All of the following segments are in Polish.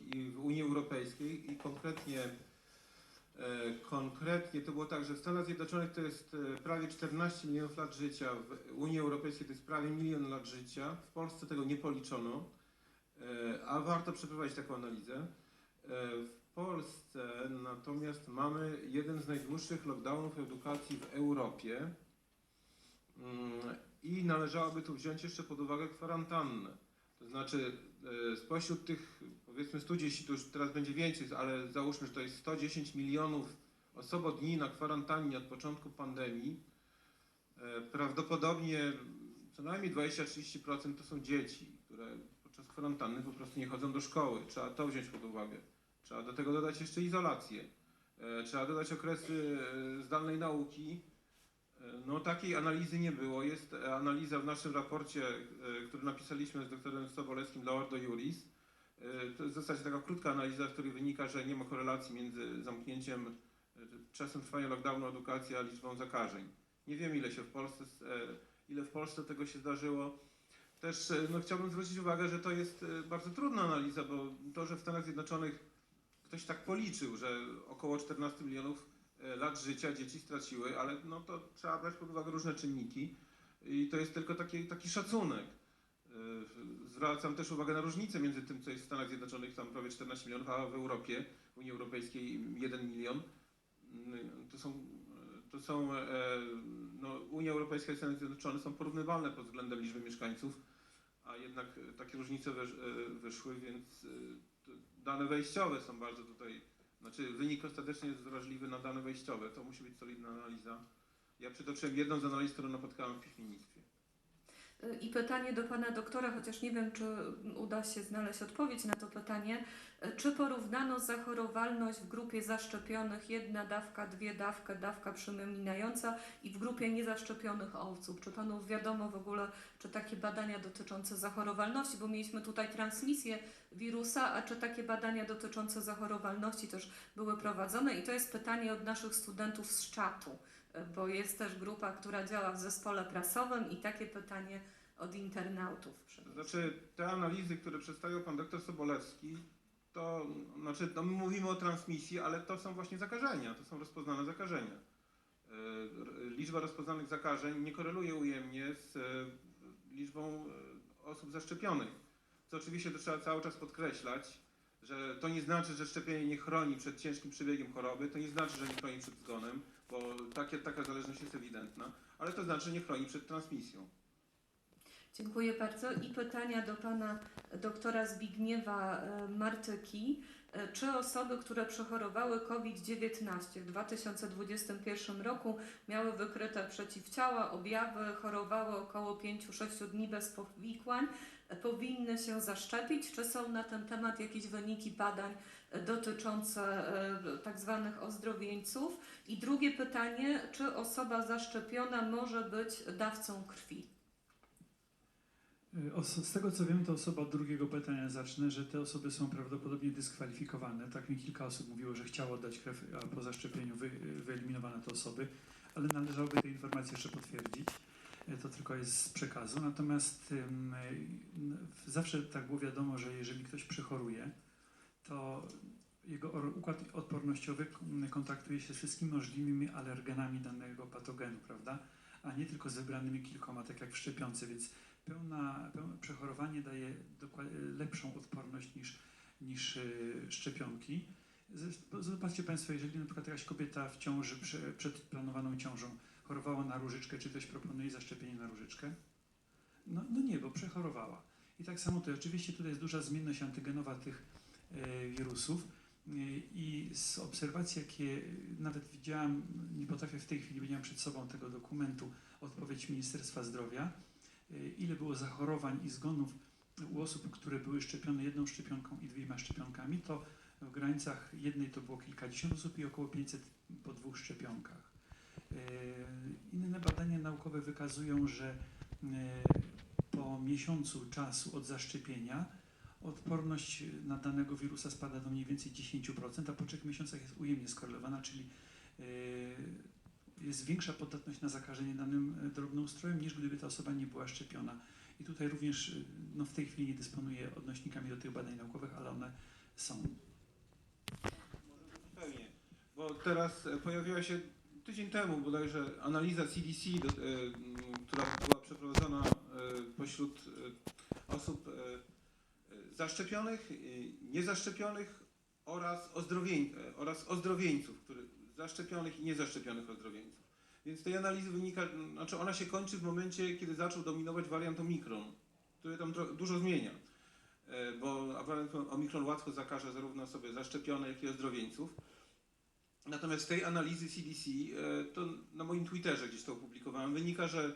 I w Unii Europejskiej i konkretnie e, konkretnie to było tak, że w Stanach Zjednoczonych to jest e, prawie 14 milionów lat życia, w Unii Europejskiej to jest prawie milion lat życia, w Polsce tego nie policzono, e, a warto przeprowadzić taką analizę. W Polsce natomiast mamy jeden z najdłuższych lockdownów edukacji w Europie Mm, i należałoby tu wziąć jeszcze pod uwagę kwarantannę. To znaczy e, spośród tych powiedzmy 110, to już teraz będzie więcej, ale załóżmy, że to jest 110 milionów osobodni na kwarantannie od początku pandemii, e, prawdopodobnie co najmniej 20-30% to są dzieci, które podczas kwarantanny po prostu nie chodzą do szkoły. Trzeba to wziąć pod uwagę. Trzeba do tego dodać jeszcze izolację. E, Trzeba dodać okresy zdalnej nauki. E, No takiej analizy nie było. Jest e, analiza w naszym raporcie, e, który napisaliśmy z doktorem Sobolewskim dla Ordo Juris. To jest w zasadzie taka krótka analiza, z której wynika, że nie ma korelacji między zamknięciem, czasem trwania lockdownu edukacji, a liczbą zakażeń. Nie wiem ile się w Polsce, ile w Polsce tego się zdarzyło. Też no, chciałbym zwrócić uwagę, że to jest bardzo trudna analiza, bo to, że w Stanach Zjednoczonych ktoś tak policzył, że około 14 milionów lat życia dzieci straciły, ale no to trzeba brać pod uwagę różne czynniki i to jest tylko taki, taki szacunek. E, Zwracam też uwagę na różnicę między tym, co jest w Stanach Zjednoczonych, tam prawie 14 milionów, a w Europie, w Unii Europejskiej 1 milion. Mm, To są, to są e, no, Unia Europejska i Stany Zjednoczone są porównywalne pod względem liczby mieszkańców, a jednak e, takie różnice wysz, e, wyszły, więc e, dane wejściowe są bardzo tutaj, znaczy wynik ostatecznie jest wrażliwy na dane wejściowe, to musi być solidna analiza. Ja przytoczyłem jedną z analiz, którą napotkałem w piśmiennictwie. I pytanie do pana doktora, chociaż nie wiem, czy uda się znaleźć odpowiedź na to pytanie. Czy porównano zachorowalność w grupie zaszczepionych jedna dawka, dwie dawka, dawka przypominająca i w grupie niezaszczepionych osób? Czy panu wiadomo w ogóle, czy takie badania dotyczące zachorowalności, bo mieliśmy tutaj transmisję wirusa, a czy takie badania dotyczące zachorowalności też były prowadzone? I to jest pytanie od naszych studentów z czatu bo jest też grupa, która działa w zespole prasowym i takie pytanie od internautów. Znaczy, te analizy, które przedstawił pan doktor Sobolewski, to znaczy, no my mówimy o transmisji, ale to są właśnie zakażenia, to są rozpoznane zakażenia. E, Liczba rozpoznanych zakażeń nie koreluje ujemnie z e, liczbą e, osób zaszczepionych. Co oczywiście to trzeba cały czas podkreślać, że to nie znaczy, że szczepienie nie chroni przed ciężkim przebiegiem choroby, to nie znaczy, że nie chroni przed zgonem, bo takie, taka zależność jest ewidentna, ale to znaczy, nie chroni przed transmisją. Dziękuję bardzo. I pytania do pana doktora Zbigniewa e, Martyki. E, Czy osoby, które przechorowały COVID-19 w 2021 roku, miały wykryte przeciwciała, objawy, chorowały około 5-6 dni bez powikłań, e, powinny się zaszczepić? Czy są na ten temat jakieś wyniki badań dotyczące tak zwanych ozdrowieńców? I drugie pytanie, czy osoba zaszczepiona może być dawcą krwi? Y, Z tego co wiem, to osoba od drugiego pytania zacznę, że te osoby są prawdopodobnie dyskwalifikowane. Tak mi kilka osób mówiło, że chciało oddać krew, a po zaszczepieniu wy, wyeliminowano te osoby, ale należałoby te informacje jeszcze potwierdzić. Y, To tylko jest z przekazu. Natomiast y, zawsze tak było wiadomo, że jeżeli ktoś przechoruje, to jego układ odpornościowy kontaktuje się z wszystkimi możliwymi alergenami danego patogenu, prawda? A nie tylko z wybranymi kilkoma, tak jak w szczepionce, więc pełna, pełne przechorowanie daje lepszą odporność niż, niż y, szczepionki. Zobaczcie Państwo, jeżeli na przykład jakaś kobieta w ciąży, prze, przed planowaną ciążą chorowała na różyczkę, czy ktoś proponuje zaszczepienie na różyczkę? No, no nie, bo przechorowała. I tak samo tutaj, oczywiście tutaj jest duża zmienność antygenowa tych e, wirusów e, i z obserwacji, jakie nawet widziałam, nie potrafię w tej chwili, bo nie mam przed sobą tego dokumentu, odpowiedź Ministerstwa Zdrowia, e, ile było zachorowań i zgonów u osób, które były szczepione jedną szczepionką i dwiema szczepionkami, to w granicach jednej to było kilkadziesiąt osób i około 500 po dwóch szczepionkach. E, Inne badania naukowe wykazują, że e, po miesiącu czasu od zaszczepienia odporność na danego wirusa spada do mniej więcej 10%, a po trzech miesiącach jest ujemnie skorelowana, czyli jest większa podatność na zakażenie danym e, drobnoustrojem niż gdyby ta osoba nie była szczepiona. I tutaj również e, no w tej chwili nie dysponuję odnośnikami do tych badań naukowych, ale one są. Zupełnie, bo teraz e, pojawiła się tydzień temu bodajże analiza CDC, do, która była przeprowadzona pośród osób zaszczepionych, niezaszczepionych oraz, ozdrowień, oraz ozdrowieńców, który, zaszczepionych i niezaszczepionych ozdrowieńców. Więc tej analizy wynika, znaczy ona się kończy w momencie, kiedy zaczął dominować wariant Omikron, który tam dużo zmienia. E, bo wariant Omikron łatwo zakaże zarówno osoby zaszczepione, jak i ozdrowieńców. Natomiast z tej analizy CDC, e, to na moim Twitterze gdzieś to opublikowałem, wynika, że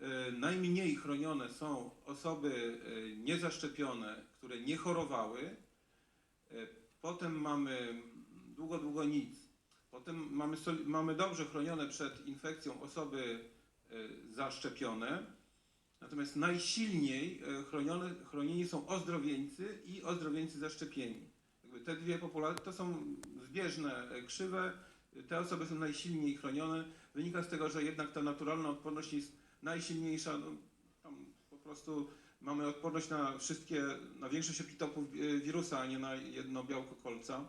e, najmniej chronione są osoby niezaszczepione, które nie chorowały. Potem mamy długo, długo nic. Potem mamy, mamy dobrze chronione przed infekcją osoby e, zaszczepione. Natomiast najsilniej e, chronione, chronieni są ozdrowieńcy i ozdrowieńcy zaszczepieni. Jakby te dwie populacje to są zbieżne e, krzywe. Te osoby są najsilniej chronione. Wynika z tego, że jednak ta naturalna odporność jest najsilniejsza. No, tam po prostu mamy odporność na wszystkie, na większość epitopów wirusa, a nie na jedno białko kolca.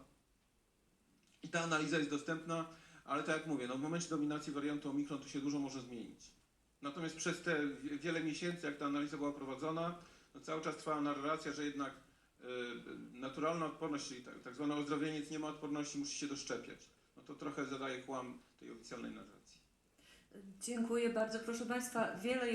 I ta analiza jest dostępna, ale tak jak mówię, no w momencie dominacji wariantu Omikron to się dużo może zmienić. Natomiast przez te wie- wiele miesięcy, jak ta analiza była prowadzona, no cały czas trwała narracja, że jednak y, naturalna odporność, czyli tak, tak zwane ozdrowieniec nie ma odporności, musi się doszczepiać. No to trochę zadaje kłam tej oficjalnej narracji. Dziękuję bardzo. Proszę Państwa, wiele jest